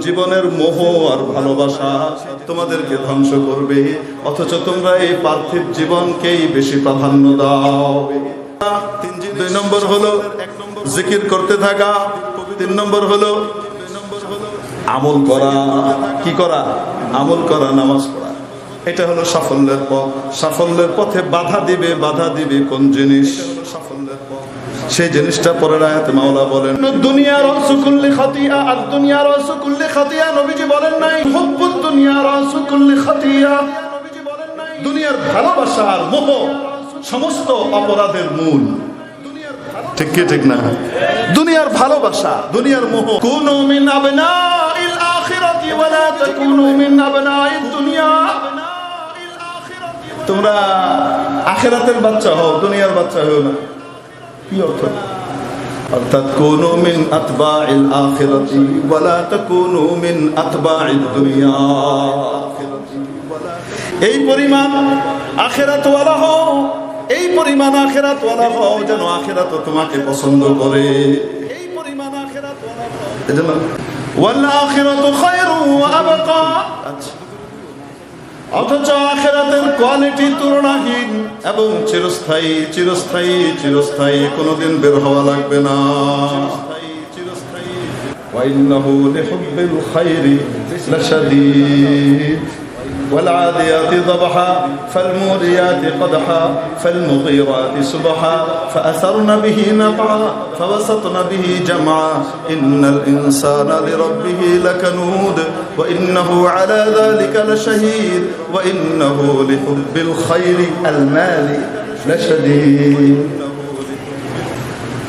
জীবনের মোহ আর ভালোবাসা তোমাদেরকে ধ্বংস করবে। অথচ তোমরা এই পার্থিব জীবনকেই বেশি প্রাধান্য দাও। দুই নম্বর হলো জিকির করতে থাকা। তিন নম্বর হলো আমল করা। কি করা? আমল করা, নামাজ পড়া। এটা হলো সাফল্যের পথ। সাফল্যের পথে বাধা দিবে বাধা দিবে কোন জিনিস? সেই জিনিসটা পরের আয়াতে মাওলা বলেন। দুনিয়ার রসুকুল্লি খাতিয়া আর দুনিয়ার রসুকুল্লি খাতিয়া নবীজি বলেন নাই। হুব্বুদ দুনিয়ার রসুকুল্লি খাতিয়া নবীজি বলেন নাই। দুনিয়ার ভালোবাসা আর মোহ সমস্ত অপরাধের মূল। ঠিক কি ঠিক না? দুনিয়ার ভালোবাসা দুনিয়ার মোহ। কুনু মিন আবনাইল আখিরাতি ওয়ালা তাকুনু মিন আবনাইদ দুনিয়া। তোমরা আখেরাতের বাচ্চা হও দুনিয়ার বাচ্চা হও না। কি অর্থ? অর্থাৎ কোনু মিন আতবাইল আখিরাতি ওয়ালা তাকুনু মিন আতবাইদ দুনিয়া এই পরিমাণ আখেরাত ওয়ালা হও এই পরিমাণ আখেরাত ওয়ালা হও যেন আখেরাত তোমাকে পছন্দ করে। এই পরিমাণ আখেরাত ওয়ালা হও। এজন্য ওয়াল আখিরাতু খায়রু ওয়া আবকা। আচ্ছা। অথচ আখিরাতের কোয়ালিটি তুলনাহীন এবং চিরস্থায়ী চিরস্থায়ী চিরস্থায়ী কোনোদিন বের হওয়া লাগবে না وإنه لحب الخير لشديد والعاديات ضبحا فالموريات قدحا فالمغيرات سبحا فأثرن به نقعا فوسطن به جمعا. إن الإنسان لربه لكنود وإنه على ذلك لشهيد وإنه لحب الخير المال لشديد.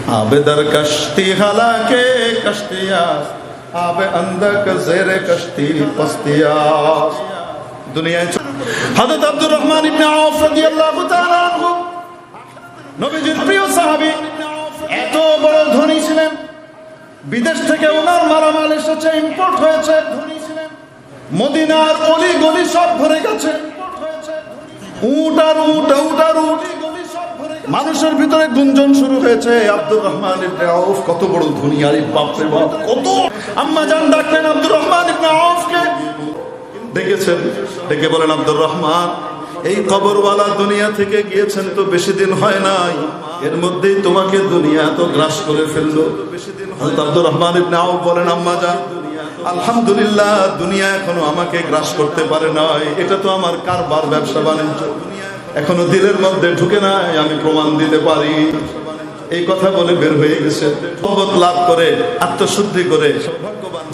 آب در کشتی حلاکے کشتیا آب اندک زیر کشتی پستیا দুনিয়ায় আব্দুর রহমান ইবনে রাদিয়াল্লাহু তাআলা আনহু, নবীজির প্রিয় সাহাবী, এত বড় ধনী ছিলেন। বিদেশ থেকে ওনার মালামাল এসেছে ইম্পোর্ট হয়েছে। ধনী মদিনার অলি গলি সব ভরে গেছে। উট আর উট উট আর উট। মানুষের ভিতরে গুঞ্জন শুরু হয়েছে আব্দুর রহমান ইবনে আউফ, কত বড় ধনী, আরে বাপ রে বাপ, কত আম্মা জান ডাকলেন আব্দুর রহমান ইবনে আউফকে ডেকেছেন ডেকে বলেন আব্দুর রহমান, এই কবরওয়ালা দুনিয়া থেকে গিয়েছেন তো বেশি দিন হয় নাই। এর মধ্যেই তোমাকে দুনিয়া তো গ্রাস করে ফেলল। আব্দুর রহমান আউফ বলেন, আম্মা যান আলহামদুলিল্লাহ, দুনিয়া এখনও আমাকে গ্রাস করতে পারে নাই। এটা তো আমার কারবার, ব্যবসা বাণিজ্য। এখনও দিলের মধ্যে ঢুকে নাই, আমি প্রমাণ দিতে পারি। এই কথা বলে বের হয়ে গেছে। লাভ করে, আত্মশুদ্ধি করে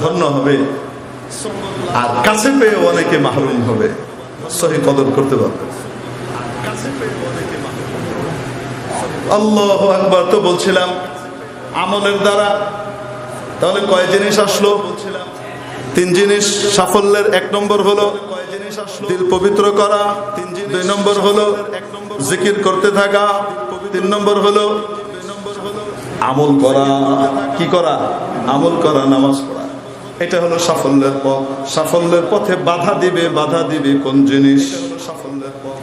ধন্য হবে। আর কাছে পেয়ে অনেকে মাহরুম হবে। সহি কদর করতে পারবে। আল্লাহ একবার তো বলছিলাম, আমলের দ্বারা। তাহলে কয় জিনিস আসলো? তিন জিনিস সাফল্যের এক নম্বর হলো দিল পবিত্র করা। দুই নম্বর হলো জিকির করতে থাকা। তিন নম্বর হলো আমল করা। কি করা? আমল করা, নামাজ পড়া। এটা হলো সাফল্যের পথ। সাফল্যের পথে বাধা দিবে বাধা দিবে কোন জিনিস? সাফল্যের পথ।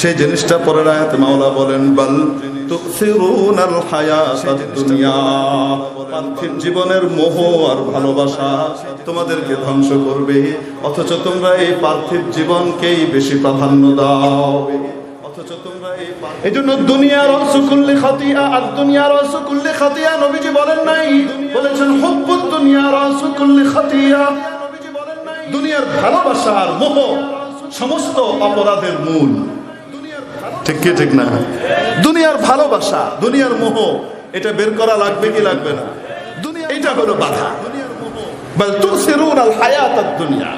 সেই জিনিসটা পরের আয়াতে মাওলা বলেন, বাল দুনিয়া জীবনের মোহ আর ভালোবাসা তোমাদেরকে ধ্বংস করবে। অথচ তোমরা এই পার্থিব জীবনকেই বেশি প্রাধান্য দাও। অথচ তোমরা এই জন্য দুনিয়ার রসুকুল্লি খাতিয়া, আর দুনিয়ার রসুকুল্লি খাতিয়া, নবীজি বলেন নাই। বলেছেন হুব্বুদ দুনিয়ার রসুকুল্লি খাতিয়া। দুনিয়ার ভালোবাসা আর মোহ সমস্ত অপরাধের মূল। ঠিক কি, ঠিক না? দুনিয়ার ভালোবাসা, দুনিয়ার মোহ, এটা বের করা লাগবে কি লাগবে না? দুনিয়া এটা হলো বাধা। বল তুসিরুন আল হায়াতাদ দুনিয়া।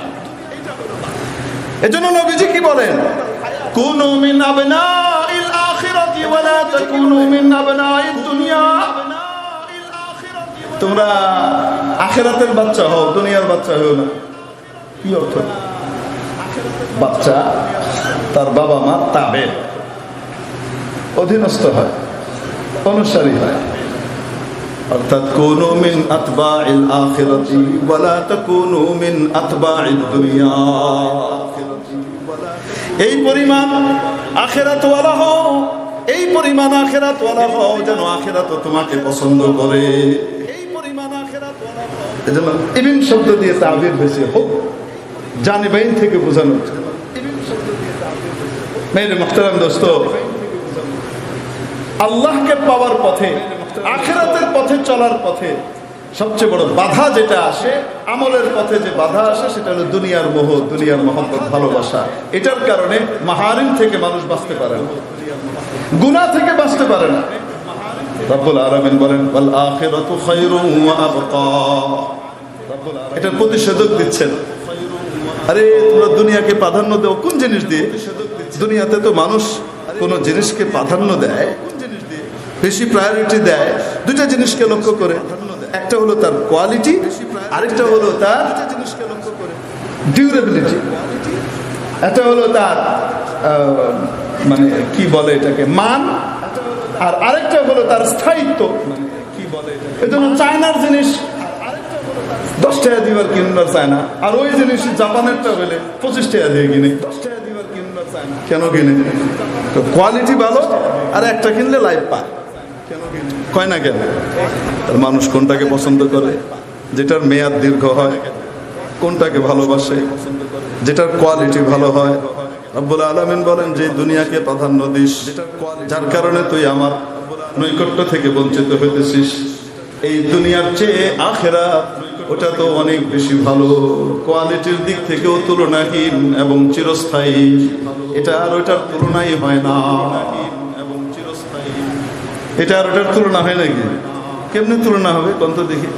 এজন্য নবীজি কি বলেন? কুনু মিন আখিরাতি তোমরা আখেরাতের বাচ্চা হও, দুনিয়ার বাচ্চা হও না। কি অর্থ? বাচ্চা তার বাবা মা তাবে অধীনস্থ হয়, অনুসারী হয়। অর্থাৎ কোন মিন আতবাইল আখিরাতি ওয়ালা তাকুনু মিন আতবাইদ দুনিয়া। এই পরিমাণ আখেরাত হও এই পরিমাণ আখেরাত ওয়ালা হও যেন আখেরাত তোমাকে পছন্দ করে এই পরিমাণ আখেরাত ওয়ালা হও। এজন্য ইবিন শব্দ দিয়ে তাবির হয়েছে হোক থেকে বোঝানো হচ্ছে। মেরে মুখতারাম দোস্ত আল্লাহকে পাওয়ার পথে আখেরাতের পথে চলার পথে সবচেয়ে বড় বাধা যেটা আসে আমলের পথে যে বাধা আসে সেটা হলো দুনিয়ার মোহ দুনিয়ার মহব্বত ভালোবাসা এটার কারণে মাহারিম থেকে মানুষ বাঁচতে পারে না গুনাহ থেকে বাঁচতে পারে না। রব্বুল আলামিন বলেন, ওয়াল আখিরাতু খায়রুন ওয়া আবকা। এটার প্রতিষেধক দিচ্ছেন। আরে, তোমরা দুনিয়াকে প্রাধান্য দাও, কোন জিনিস দিয়ে? দুনিয়াতে তো মানুষ কোন জিনিসকে প্রাধান্য দেয়, বেশি প্রায়োরিটি দেয় দুটা জিনিসকে লক্ষ্য করে। একটা হলো তার কোয়ালিটি আরেকটা হলো তার জিনিসকে লক্ষ্য করে ডিউরেবিলিটি একটা হলো তার মানে কি বলে এটাকে? মান আর আরেকটা হলো তার স্থায়িত্ব। মানে কি বলে এই জন্য চায়নার জিনিস, দশ টাকা দিবার কিনবার চায় না আর ওই জিনিস জাপানেরটা হলে পঁচিশ টাকা দিয়ে কিনে। দিবার চায় না কেন কিনে? তো কোয়ালিটি ভালো, আর একটা কিনলে লাইফ কিনে কয় না কেন? মানুষ কোনটাকে পছন্দ করে? যেটার মেয়াদ দীর্ঘ হয়, কোনটাকে ভালোবাসে? যেটার কোয়ালিটি ভালো হয় রব্বুল আলমিন বলেন, যে দুনিয়াকে প্রাধান্য দিস, যার কারণে তুই আমার নৈকট্য থেকে বঞ্চিত হইতেছিস। এই দুনিয়ার চেয়ে আখেরা, ওটা তো অনেক বেশি ভালো। কোয়ালিটির দিক থেকেও তুলনাহীন এবং চিরস্থায়ী। এটা আর ওটার তুলনাই হয় না। এটা আর ওটার তুলনা হয় নাকি কেমনি তুলনা হবে? কোন তো দেখি।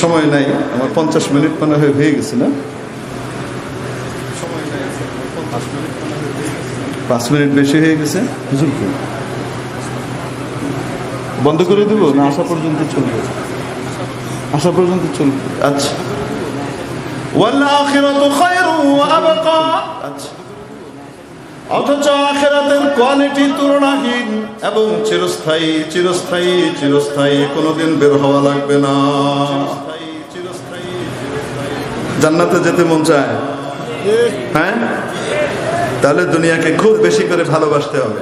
সময় নাই, আমার পঞ্চাশ মিনিট মানে হয়ে গেছে না? পাঁচ মিনিট বেশি হয়ে গেছে। হুজুর? বন্ধ করে দেবো? না আসা পর্যন্ত চলবে। আসা পর্যন্ত চলবে। আচ্ছা। আচ্ছা। অথচ আখেরাতের কোয়ালিটি তুলনাহীন এবং চিরস্থায়ী চিরস্থায়ী চিরস্থায়ী কোনোদিন বের হওয়া লাগবে না। জান্নাতে যেতে মন চায়? হ্যাঁ? তাহলে দুনিয়াকে খুব বেশি করে ভালোবাসতে হবে।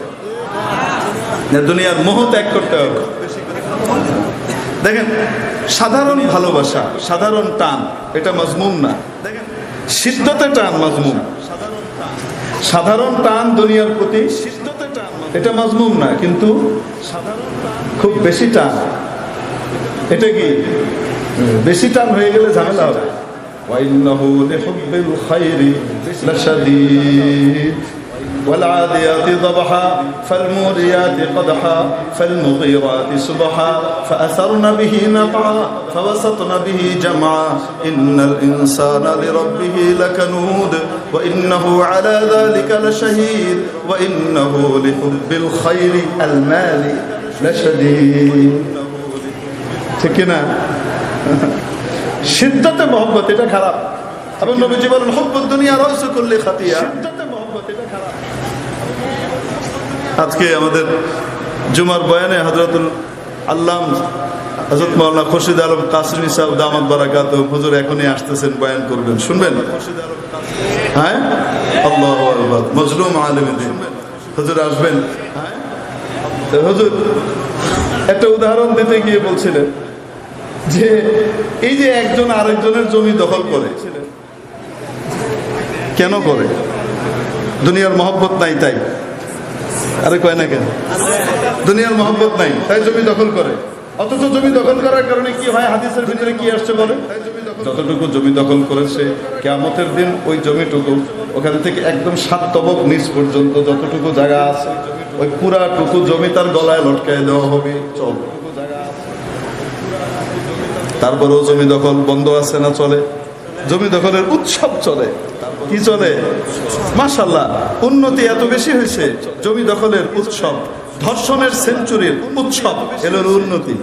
দুনিয়ার মোহ ত্যাগ করতে হবে। দেখেন, সাধারণ ভালোবাসা, সাধারণ টান, এটা মজমুম না। দেখেন, সিদ্ধতে টান মজমুম। সাধারণ টান দুনিয়ার প্রতি, সিদ্ধতে টান এটা মজমুম না, কিন্তু খুব বেশি টান। এটা কি? বেশি টান হয়ে গেলে ঝামেলা হবে। لشديد والعاديات ضبحا فالموريات قدحا فالمغيرات سبحا فأثرن به نقعا فوسطن به جمعا إن الإنسان لربه لكنود وإنه على ذلك لشهيد وإنه لحب الخير المال لشديد تكنا সিদ্ধতে মহব্বত এটা খারাপ এবং নবীজি বলেন হব্বত দুনিয়া রহস্য করলে খাতিয়া। আজকে আমাদের জুমার বয়ানে হজরতুল আল্লাম হজরত মৌলানা খুরশিদ আলম কাসরিনী সাহেব দামাত বারাকাত হুজুর এখনই আসতেছেন বয়ান করবেন। শুনবেন? হ্যাঁ? আল্লাহ মজলুম আলম হুজুর আসবেন? তো হুজুর একটা উদাহরণ দিতে গিয়ে বলছিলেন যে এই যে একজন আরেকজনের জমি দখল করে কেন করে? দুনিয়ার মহব্বত নাই তাই। আরে কয় না কেন? দুনিয়ার মহব্বত নাই, তাই জমি দখল করে। অথচ জমি দখল করার কারণে কি হয়? হাদিসের ভিতরে কি আসছে বলে? যতটুকু জমি দখল করেছে, কেয়ামতের দিন ওই জমিটুকু ওখান থেকে একদম সাত তবক নিচ পর্যন্ত যতটুকু জায়গা আছে, ওই পুরাটুকু জমি তার গলায় লটকায় দেওয়া হবে। চল তারপরেও জমি দখল বন্ধ আছে না চলে? জমি দখলের উৎসব চলে। কি চলে? মাশাল্লাহ উন্নতি এত বেশি হয়েছে, জমি দখলের উৎসব, ধর্ষণের সেঞ্চুরির উৎসব এলো উন্নতি।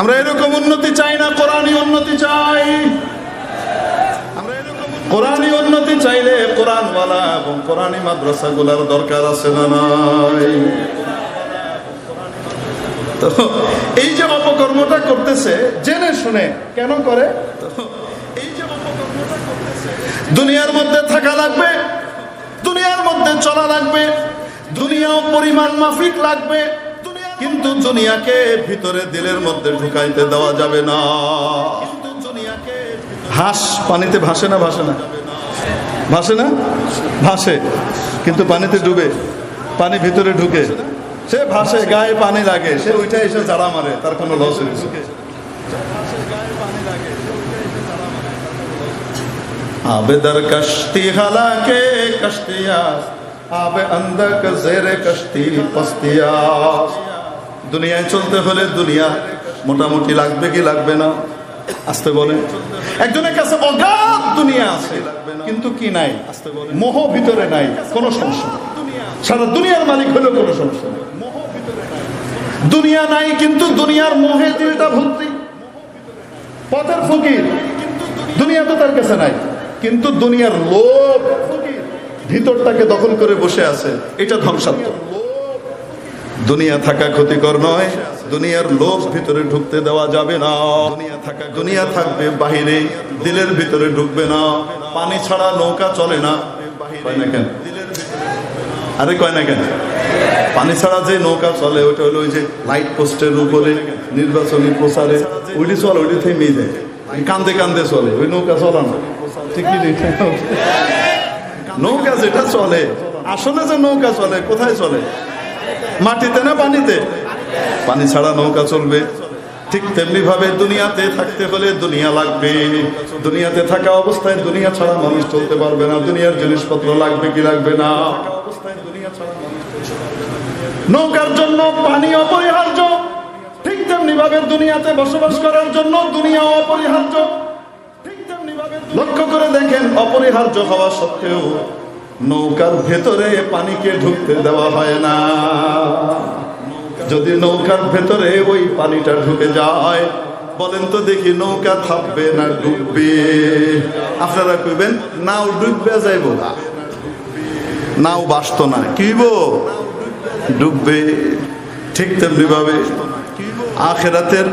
আমরা এরকম উন্নতি চাই না, কোরআনই উন্নতি চাই। কোরআনই উন্নতি চাইলে কোরআনওয়ালা এবং কোরআনই মাদ্রাসাগুলার দরকার আছে না নাই? তো এই যে অপকর্মটা করতেছে জেনে শুনে কেন করে? এই যে অপকর্মটা করতেছে দুনিয়ার মধ্যে থাকা লাগবে দুনিয়ার মধ্যে চলা লাগবে দুনিয়াও পরিমাণ মাফিক লাগবে কিন্তু দুনিয়াকে ভিতরে দিলের মধ্যে ঢুকাইতে দেওয়া যাবে না। হাঁস পানিতে ভাসে না ভাসে না? ভাসে না? ভাসে কিন্তু পানিতে ডুবে পানি ভিতরে ঢুকে। সে ভাসে গায়ে পানি লাগে সে ওইটা এসে ঝাড়া মারে তার কোনো লস হয়েছে কষ্টি হালাকে কষ্টিয়াস আবে অন্ধক জেরে কষ্টি পস্তিয়াস দুনিয়ায় চলতে হলে দুনিয়া মোটামুটি লাগবে কি লাগবে না আসতে বলে একজনের কাছে অগাধ দুনিয়া আছে কিন্তু কি নাই? মোহ ভিতরে নাই কোনো সমস্যা সারা দুনিয়ার মালিক হলেও কোনো সমস্যা নেই। দুনিয়া নাই কিন্তু দুনিয়ার মোহে দিলটা ভর্তি। পথের ফকির। দুনিয়া তো তার কাছে নাই, কিন্তু দুনিয়ার লোভ ভিতরটাকে দখল করে বসে আছে, এটা ধ্বংসাত্মক। দুনিয়া থাকা ক্ষতিকর নয়, দুনিয়ার লোভ ভিতরে ঢুকতে দেওয়া যাবে না। দুনিয়া থাকা দুনিয়া থাকবে বাহিরে, দিলের ভিতরে ঢুকবে না। পানি ছাড়া নৌকা চলে না কেন? আরে কয় না কেন? পানি ছাড়া যে নৌকা চলে ওটা হলো ওই যে লাইট পোস্টের উপরে, নির্বাচনী প্রচারে, ওইটি চলে, ওইটি থেমে যায়। কান্দে কান্দে চলে, ওই নৌকা চলা না। ঠিক নৌকা যেটা চলে, আসলে যে নৌকা চলে, কোথায় চলে? মাটিতে না পানিতে? পানি ছাড়া নৌকা চলবে। ঠিক তেমনি ভাবে দুনিয়াতে থাকতে হলে দুনিয়া লাগবে। দুনিয়াতে থাকা অবস্থায় দুনিয়া ছাড়া মানুষ চলতে পারবে না। দুনিয়ার জিনিসপত্র লাগবে কি লাগবে না? নৌকার জন্য পানি অপরিহার্য। ঠিক তেমনি ভাবে দুনিয়াতে বসবাস করার জন্য দুনিয়া অপরিহার্য। লক্ষ্য করে দেখেন, অপরিহার্য হওয়া সত্ত্বেও নৌকার ভেতরে পানিকে ঢুকতে দেওয়া হয় না। যদি নৌকার ভেতরে ওই পানিটা ঢুকে যায়, বলেন তো দেখি নৌকা থাকবে না ডুববে। আপনারা কইবেন, নাও ডুববে যাইব নাও বাসত না। কিব ডুববে ঠিক তেমনি ভাবে আখেরাতের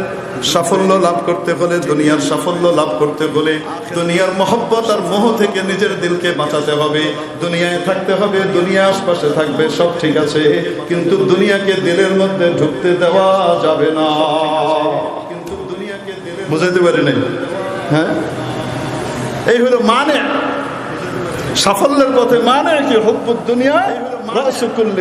সাফল্য লাভ করতে হলে, দুনিয়ার সাফল্য লাভ করতে হলে দুনিয়ার মহব্বত আর মোহ থেকে নিজের দিলকে বাঁচাতে হবে। দুনিয়ায় থাকতে হবে দুনিয়া আশপাশে থাকবে, সব ঠিক আছে। কিন্তু দুনিয়াকে দিলের মধ্যে ঢুকতে দেওয়া যাবে না। কিন্তু দুনিয়াকে বুঝাইতে পারি নাই? হ্যাঁ? এই হলো মানে। সাফল্যের পথে মানে কি? হব্বুদ দুনিয়া রহমান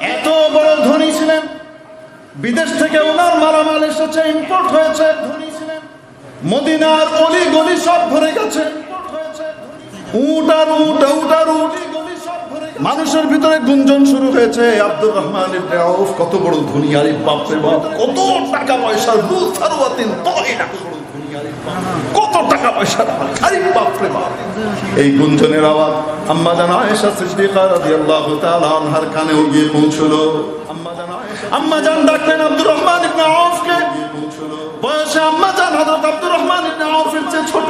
এত বড় ধনী ছিলেন। বিদেশ থেকে ওনার মালামাল এসেছে ইম্পোর্ট হয়েছে। মদিনার অলি গলি সব ভরে গেছে। উট আর উট উট আর উট। মানুষের ভিতরে গুঞ্জন শুরু হয়েছে আব্দুর রহমান আউফ, কত বড় ধনী আরে বাপ রে বাপ কত টাকা পয়সা রু থারওয়াতিন তহিনা কত টাকা পয়সা আরে বাপ রে বাপ। এই গুঞ্জনের আওয়াজ আম্মা জান আয়েশা সিদ্দিকা রাদিয়াল্লাহু তাআলা আনহার কানেও গিয়ে পৌঁছলো। আম্মা জান আম্মা জান ডাকলেন আব্দুর রহমান ইবনে আউফকে। বয়সে আম্মা জান হযরত আব্দুর রহমান ইবনে আউফের চেয়ে ছোট।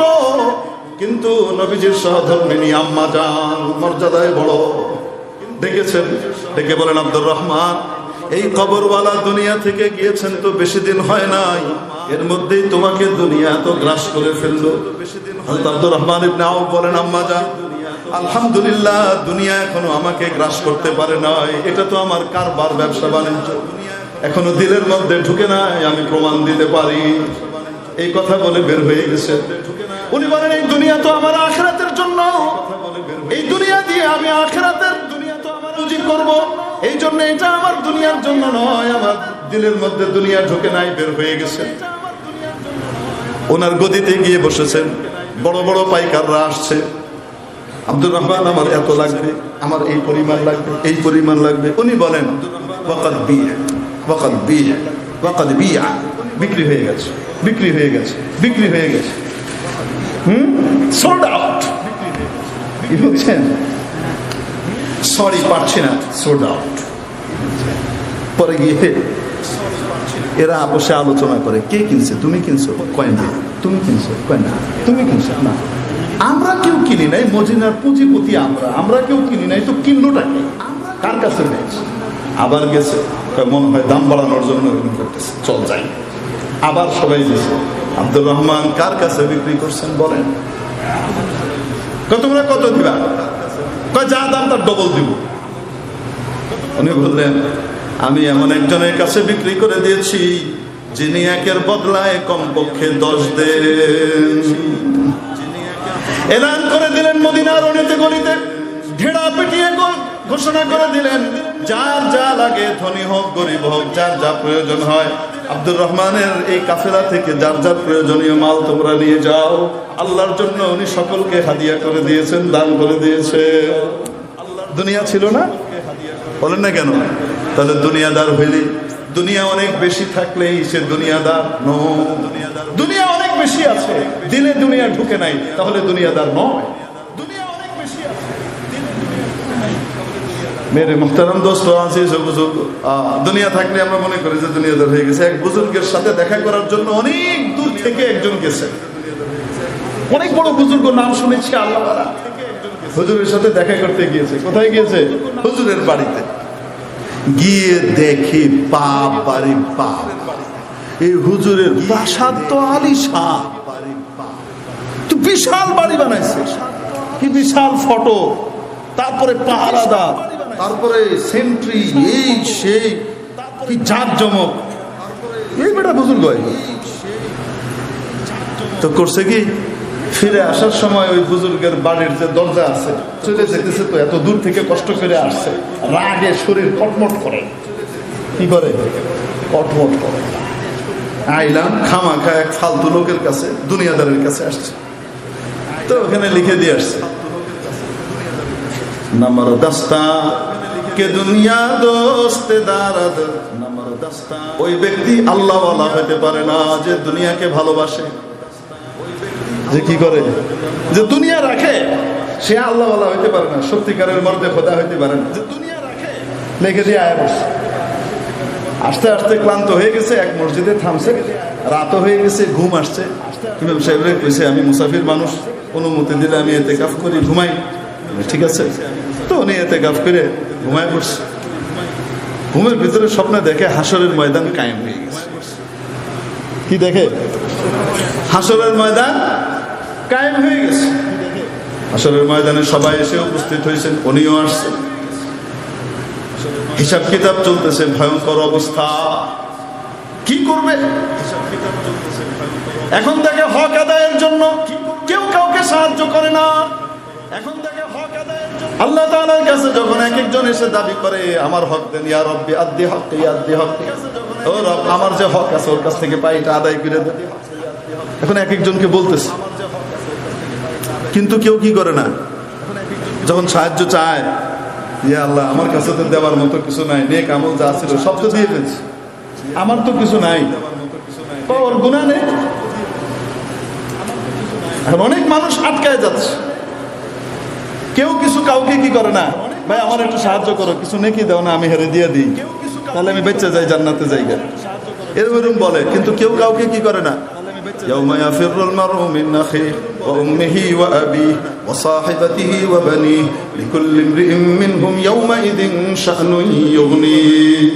কিন্তু নবীজির সহধর্মিনী আম্মা জান মর্যাদায় বড়। ডেকেছেন ডেকে বলেন, আব্দুর রহমান, এই কবরওয়ালা দুনিয়া থেকে গিয়েছেন তো বেশি দিন হয় নাই। এর মধ্যেই তোমাকে দুনিয়া তো গ্রাস করে ফেলল। আব্দুর রহমান ইবনে আউফ বলেন, আম্মা জান, আলহামদুলিল্লাহ, দুনিয়া এখনও আমাকে গ্রাস করতে পারে নাই। এটা তো আমার কারবার, ব্যবসা, বাণিজ্য। এখনও দিলের মধ্যে ঢুকে নাই, আমি প্রমাণ দিতে পারি। এই কথা বলে বের হয়ে গেছে। উনি বলেন, এই দুনিয়া তো আমার আখেরাতের জন্য। এই দুনিয়া দিয়ে আমি আখেরাতের দুনিয়া তো আমার রুজি করব। এই জন্য এটা আমার দুনিয়ার জন্য নয়। আমার দিলের মধ্যে দুনিয়া ঢুকে নাই, বের হয়ে গেছে। ওনার গদিতে গিয়ে বসেছেন। বড় বড় পাইকাররা আসছে। আব্দুর রহমান, আমার এত লাগবে? আমার এই পরিমাণ লাগবে, এই পরিমাণ লাগবে? উনি বলেন বিয়ে। ওয়াকাদ বিয়ে ওয়াকাদ বিয়া বিক্রি হয়ে গেছে বিক্রি হয়ে গেছে বিক্রি হয়ে গেছে। হুম? সোল্ড আউট কি বলছেন? সরি পারছি না। সোল্ড আউট পরে গিয়ে এরা আপোষে আলোচনা করে কে কিনছে? তুমি কিনছো? কয়েন দিয়ে। তুমি কিনছো? কয়েন না তুমি কিনছো? না। আমরা কেউ কিনি নাই মজিনার পুঁজিপতি আমরা। আমরা কেউ কিনি নাই তো কিনলোটা কার কাছে পেয়েছি আবার গেছে। মনে হয় দাম বাড়ানোর জন্য করতেছে। চল যাই। আবার সবাই গেছে। আব্দুর রহমান কার কাছে বিক্রি করছেন বলেন? তোমরা কত দিবা? যা দাম তার ডবল দিব। উনি বললেন, আমি এমন একজনের কাছে বিক্রি করে দিয়েছি, যিনি একের বদলায় কমপক্ষে দশ দেন। এলান করে দিলেন মদিনার অনেতে গলিতে ঢেড়া পিটিয়ে গো- ঘোষণা করে দিলেন, যার যা লাগে ধনী হোক, গরিব হোক, যার যা প্রয়োজন হয়, আব্দুর রহমানের এই কাফেলা থেকে যার যার প্রয়োজনীয় মাল তোমরা নিয়ে যাও, আল্লাহর জন্য উনি সকলকে হাদিয়া করে দিয়েছেন, দান করে দিয়েছে দুনিয়া ছিল না? বলেন না কেন? তাহলে দুনিয়াদার হইলে দুনিয়া অনেক বেশি থাকলেই সে দুনিয়াদার নো দুনিয়া অনেক বেশি আছে, দিলে দুনিয়া ঢুকে নাই, তাহলে দুনিয়াদার নয় দুনিয়া অনেক বেশি আছে মেরে মুখতারাম দোস্ত আজিজ বুজুর্গ দুনিয়া থাকলে আমরা মনে করি যে দুনিয়াদার হয়ে গেছে। এক বুজুর্গের সাথে দেখা করার জন্য অনেক দূর থেকে একজন গেছে। অনেক বড় বুজুর্গ নাম শুনেছি, আল্লাহ হুজুরের সাথে দেখা করতে গিয়েছে। কোথায় গিয়েছে? হুজুরের বাড়িতে। গিয়ে দেখি পাপ বাড়ি পাপ এই হুজুরের প্রাসাদ তো আলিশা তো বিশাল বাড়ি বানাইছে। কি বিশাল ফটো। তারপরে পাহারাদার। তারপরে সেন্ট্রি এই সেই কি জাক জমক এই বেটা বুজুর্গ। তো করছে কি? ফিরে আসার সময় ওই বুজুর্গের বাড়ির যে দরজা আছে, চলে যেতেছে তো, এত দূর থেকে কষ্ট করে আসছে। রাগে শরীর কটমট করে। কি করে? কটমট করে। আইলাম খামা খা এক ফালতু লোকের কাছে, দুনিয়াদারের কাছে আসছে। তো ওখানে লিখে দিয়ে আসছে। নাম্বার দস্তা কে দুনিয়া দোস্তে দারাদ ওই ব্যক্তি আল্লাহ হতে পারে না যে দুনিয়াকে ভালোবাসে। যে কি করে? যে দুনিয়া রাখে, সে আল্লাহ হইতে পারে না, সত্যিকারের মর্দে খোদা হইতে পারে না। যে দুনিয়া রাখে, লিখে দিয়ে আয় বসে আস্তে আস্তে ক্লান্ত হয়ে গেছে, এক মসজিদে থামছে, রাতও হয়ে গেছে, ঘুম আসছে। ইমাম সাহেবের কইছে, আমি মুসাফির মানুষ, অনুমতি দিলে আমি এতে কাফ করি, ঘুমাই। ঠিক আছে। তো উনি এতে কাফ করে ঘুমায় পড়ছে। ঘুমের ভিতরে স্বপ্নে দেখে হাসরের ময়দান কায়েম হয়ে গেছে। কি দেখে? হাসরের ময়দান কায়েম হয়ে গেছে। হাসরের ময়দানে সবাই এসে উপস্থিত হয়েছেন, উনিও আসছেন। হিসাব কিতাব চলতেছে, ভয়ঙ্কর অবস্থা। কি করবে? এখন থেকে হক আদায়ের জন্য কেউ কাউকে সাহায্য করে না। এখন থেকে হক আদায়ের জন্য আল্লাহ তাআলার কাছে যখন একজন এসে দাবি করে, আমার হক দেন, ইয়া রব্বি, আদ্দি হক আদ্দি হক ও রব, আমার যে হক আছে ওর কাছ থেকে পাই, এটা আদায় করে দেন এখন এক একজনকে বলতেছে। কিন্তু কেউ কি করে না? যখন সাহায্য চায়, ইয়া আল্লাহ, আমার কাছে তো দেওয়ার মতো কিছু নাই, নেক আমল যা ছিল সব তো দিয়ে ফেলছি। আমার তো কিছু নাই। ওর গুণা নেই? এখন অনেক মানুষ আটকায় যাচ্ছে। কেউ কিছু কাউকে কি করে না? ভাই আমার একটু সাহায্য করো কিছু নেকি দাও না আমি হেরে দিয়ে দিই তাহলে আমি বেঁচে যাই জান্নাতে যাই গা। এরকম এরকম বলে কিন্তু কেউ কাউকে কি করে না يوم يفر المرء من أخيه وأمه وأبيه وصاحبته وبنيه لكل امرئ منهم يومئذ شأن يغنيه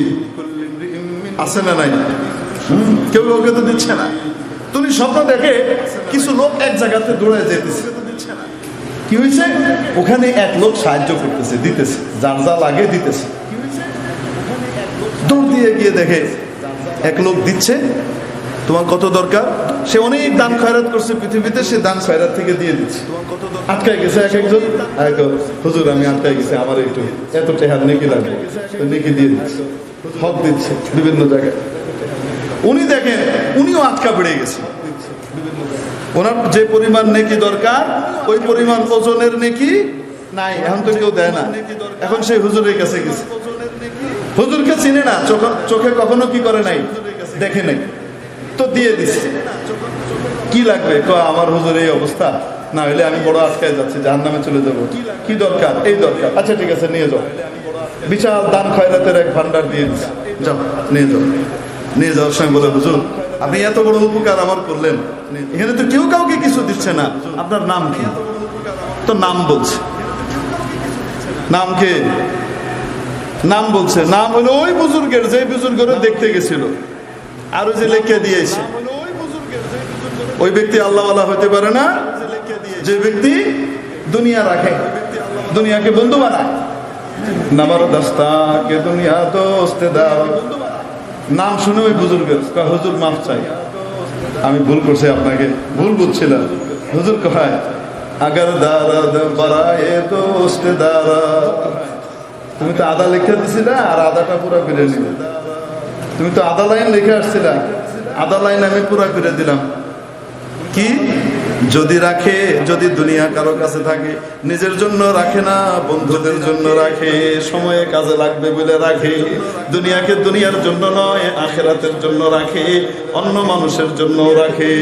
আছে না নাই হুম, কেউ কাউকে তো দিচ্ছে না তুমি স্বপ্ন দেখে কিছু লোক এক জায়গাতে দৌড়ে যেতেছে কি হয়েছে? ওখানে এক লোক সাহায্য করতেছে, দিতেছে, যার যা লাগে দিতেছে। দৌড় দিয়ে গিয়ে দেখে এক লোক দিচ্ছে, তোমার কত দরকার? সে অনেক দান খয়রাত করছে পৃথিবীতে, সে দান খয়রাত থেকে দিয়ে দিচ্ছে। আটকায় গেছে এক একজন। এক হুজুর, আমি আটকায় গেছে, আমার একটু এত টেহার নেকি লাগবে নেকি দিয়ে দিচ্ছে। হক দিচ্ছে বিভিন্ন জায়গায়। উনি দেখেন, উনিও আটকা বেড়ে গেছে। ওনার যে পরিমাণ নেকি দরকার, ওই পরিমাণ ওজনের নেকি নাই। এখন তো কেউ দেয় না। এখন সেই হুজুরের কাছে গেছে। হুজুরকে চিনে না, চোখে কখনো কি করে নাই? দেখে নাই। তো দিয়ে দিছে। কি লাগবে? আমার হুজুর এই অবস্থা। না হলে আমি বড় আটকায় যাচ্ছি জাহান নামে চলে যাব। কি দরকার? এই দরকার। আচ্ছা ঠিক আছে, নিয়ে যাও। বিশাল দান খয়রাতের এক ভান্ডার দিয়ে দিচ্ছে যাও, নিয়ে যাও। নিয়ে যাওয়ার সময় বলে, হুজুর আপনি এত বড় উপকার আমার করলেন। এখানে তো কেউ কাউকে কিছু দিচ্ছে না। আপনার নাম কি? তো নাম বলছে। নাম কে? নাম বলছে। নাম হলো ওই বুজুর্গের যে বুজুর্গের দেখতে গেছিল। আরও যে লেখে দিয়েছে। ওই ব্যক্তি আল্লাহওয়ালা হতে পারে না। যে ব্যক্তি দুনিয়া রাখে। দুনিয়াকে বন্ধু বানায়। নামার দাস্তা কে দুনিয়া দোস্তে দাও। নাম শুনে ওই বুজুর্গের হুজুর, মাফ চাই। আমি ভুল করছি আপনাকে, ভুল বুঝছিলাম। হুজুর কয়, আগার দারাদ বারায়ে দোস্তে দারা তুমি তো আদা লিখে দিছিলা আর আদাটা পুরো করে নিলে। তুমি তো আদা লাইন লিখে আসছিলা। আদা লাইন আমি পুরো ফিরে দিলাম। কি? যদি রাখে, যদি দুনিয়া কারও কাছে থাকে, নিজের জন্য রাখে না, বন্ধুদের জন্য রাখে। সময়ে কাজে লাগবে বলে রাখে। দুনিয়াকে দুনিয়ার জন্য নয়, আখেরাতের জন্য রাখে। অন্য মানুষের জন্য রাখে।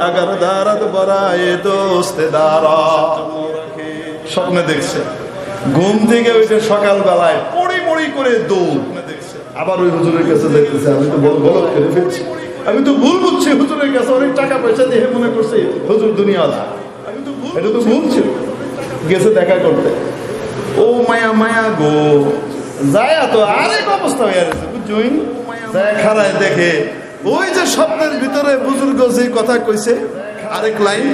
আগার দারাত বরায়ে দোস্তে দারা। স্বপ্নে দেখছে। ঘুম থেকে ওইটা সকাল বেলায় পড়ি পড়ি করে দৌড়। দেখছে আবার ওই হুজুরের কাছে দেখতেছে, আমি তো বল বল করে ফেলছি। আমি তো ভুল বুঝছি হুজুরের কাছে অনেক টাকা পয়সা দিয়ে মনে করছি হুজুর দুনিয়াওয়ালা। এটা তো ভুল ছিল। গেছে দেখা করতে। ও মায়া মায়া গো। যায় তো আরেক অবস্থা হয়ে গেছে বুঝছই? যায় খারায় দেখে। ওই যে স্বপ্নের ভিতরে বুজুর্গ যে কথা কইছে আরেক লাইন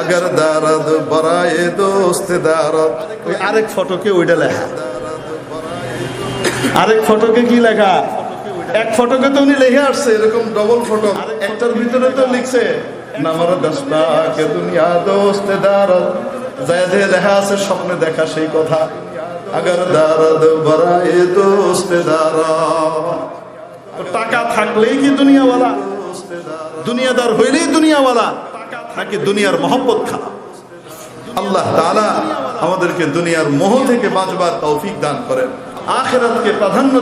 আগার দারাদ বরায়ে দোস্তে দারদ। ওই আরেক ফটোকে ওইটা লেখা। আরেক ফটোকে কি লেখা? এক ফটোকে তো উনি লিখে আসছে এরকম ডবল ফটো একটার ভিতরে তো লিখছে নামার দশটা কে দুনিয়া দোস্তে যে লেখা আছে স্বপ্নে দেখা সেই কথা। আগার দারদ বরায়ে দোস্তে দারদ। টাকা থাকলেই কি দুনিয়াওয়ালা? দুনিয়াদার হইলেই দুনিয়াওয়ালা। নাকি দুনিয়ার মহব্বত খারাপ। আল্লাহ তাআলা আমাদেরকে দুনিয়ার মোহ থেকে বাঁচবার তৌফিক দান করেন। আখেরাতকে প্রাধান্য